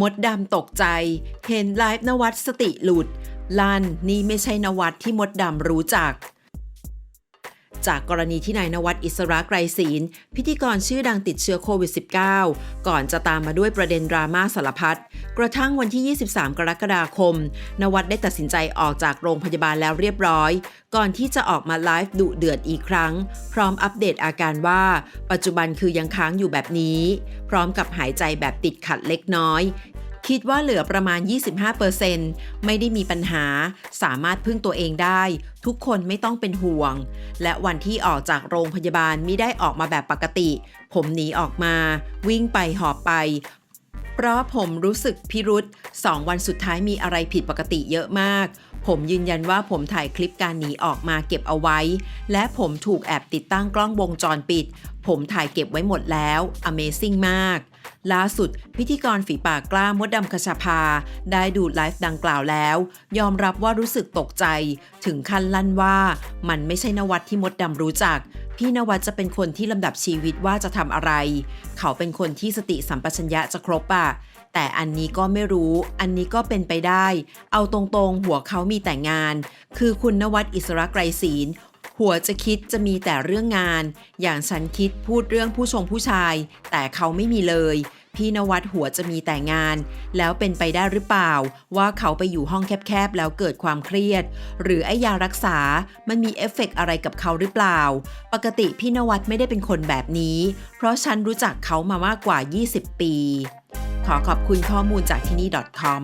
มดดำตกใจ เห็นไลฟ์นวัดสติหลุด ลั่นนี่ไม่ใช่นวัดที่มดดำรู้จัก จากกรณีที่นายนวัดอิสระไกรศีลพิธีกรชื่อดังติดเชื้อโควิด -19 ก่อนจะตามมาด้วยประเด็นดราม่าสารพัดกระทั่งวันที่ 23 กรกฎาคม นวัดได้ตัดสินใจออกจากโรงพยาบาลแล้วเรียบร้อย ก่อนที่จะออกมาไลฟ์ดุเดือดอีกครั้ง พร้อมอัปเดตอาการว่า ปัจจุบันคือยังค้างอยู่แบบนี้ พร้อมกับหายใจแบบติดขัดเล็กน้อย คิดว่าเหลือประมาณ 25%ไม่ได้มีปัญหา สามารถพึ่งตัวเองได้ ทุกคนไม่ต้องเป็นห่วง และวันที่ออกจากโรงพยาบาลมิได้ออกมาแบบปกติ ผมหนีออกมา วิ่งไปหอบไป เพราะผมรู้สึกพิรุษสองวันสุดท้ายมีอะไรผิดปกติเยอะมาก ผมยืนยันว่าผมถ่ายคลิปการหนีออกมาเก็บเอาไว้ และผมถูกแอบติดตั้งกล้องวงจรปิด ผมถ่ายเก็บไว้หมดแล้ว Amazing มาก ล่าสุด พิธีกรฝีปากกล้ามดดำคชาภา ได้ดูไลฟ์ดังกล่าวแล้ว ยอมรับว่ารู้สึกตกใจ ถึงขั้นลั่นว่ามันไม่ใช่นวัดที่มดดำรู้จัก พี่นวัดจะเป็นคนที่ลำดับชีวิตว่าจะทำอะไร เขาเป็นคนที่สติสัมปชัญญะจะครบอะแต่อันนี้ก็ไม่รู้ อันนี้ก็เป็นไปได้ เอาตรงๆ หัวเขามีแต่งาน คือคุณนวัดอิสระไกรศีลหัวจะคิดจะมีแต่เรื่องงาน อย่างฉันคิดพูดเรื่องผู้ชงผู้ชาย แต่เขาไม่มีเลย พี่นวัดหัวจะมีแต่งาน แล้วเป็นไปได้หรือเปล่า ว่าเขาไปอยู่ห้องแคบๆ แล้วเกิดความเครียด หรือไอยารักษา มันมีเอฟเฟกต์อะไรกับเขาหรือเปล่า ปกติพี่นวัดไม่ได้เป็นคนแบบนี้ เพราะฉันรู้จักเขามามากกว่า 20 ปี ขอขอบคุณข้อมูลจากที่นี่ .com